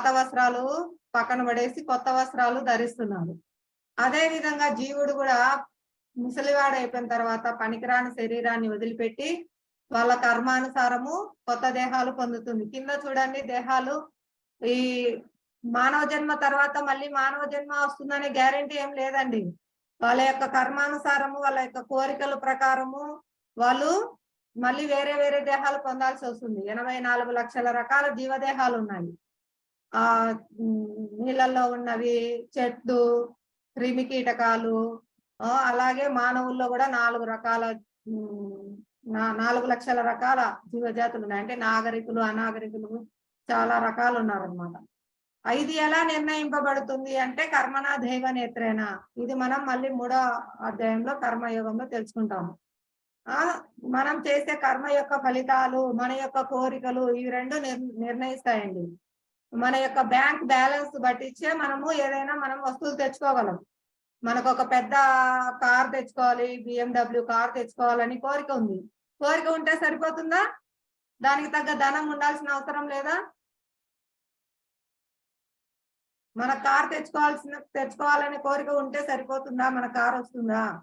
పాత వస్త్రాలు పక్కన పడేసి కొత్త వస్త్రాలు ధరిస్తున్నారు. అదే విధంగా జీవుడు కూడా ముసలివాడు అయిపోయిన తర్వాత పనికిరాని శరీరాన్ని వదిలిపెట్టి వాళ్ళ కర్మానుసారము కొత్త దేహాలు పొందుతుంది. కింద చూడండి దేహాలు ఈ మానవ జన్మ తర్వాత మళ్ళీ మానవ జన్మ వస్తుందనే గ్యారెంటీ ఏం లేదండి. వాళ్ళ యొక్క కర్మానుసారము వాళ్ళ యొక్క కోరికల ప్రకారము వాళ్ళు మళ్ళీ వేరే వేరే దేహాలు పొందాల్సి వస్తుంది. ఎనభై నాలుగు లక్షల రకాల జీవదేహాలు ఉన్నాయి. ఆ నీళ్ళల్లో ఉన్నవి చెట్లు క్రిమి కీటకాలు ఆ, అలాగే మానవుల్లో కూడా నాలుగు రకాల ఉమ్, నా- నాలుగు లక్షల రకాల జీవజాతులు ఉన్నాయి. అంటే నాగరికులు అనాగరికులు చాలా రకాలు ఉన్నారనమాట ఇది ఎలా నిర్ణయింపబడుతుంది అంటే కర్మనా దైవ నేత్రేన? ఇది మనం మళ్ళీ మూడో అధ్యాయంలో కర్మయోగంలో తెలుసుకుంటాము. ఆ మనం చేసే కర్మ యొక్క ఫలితాలు మన యొక్క కోరికలు ఇవి రెండు నిర్- నిర్ణయిస్తాయండి. మన యొక్క బ్యాంక్ బ్యాలెన్స్ బట్టిచ్చే మనము ఏదైనా మనం వస్తువులు తెచ్చుకోగలం. మనకు ఒక పెద్ద కార్ తెచ్చుకోవాలి బిఎండబ్ల్యూ కార్ తెచ్చుకోవాలని కోరిక ఉంది. కోరిక ఉంటే సరిపోతుందా? దానికి తగ్గ ధనం ఉండాల్సిన అవసరం లేదా? మన కార్ తెచ్చుకోవాల్సిన తెచ్చుకోవాలనే కోరిక ఉంటే సరిపోతుందా? మన కార్ వస్తుందా?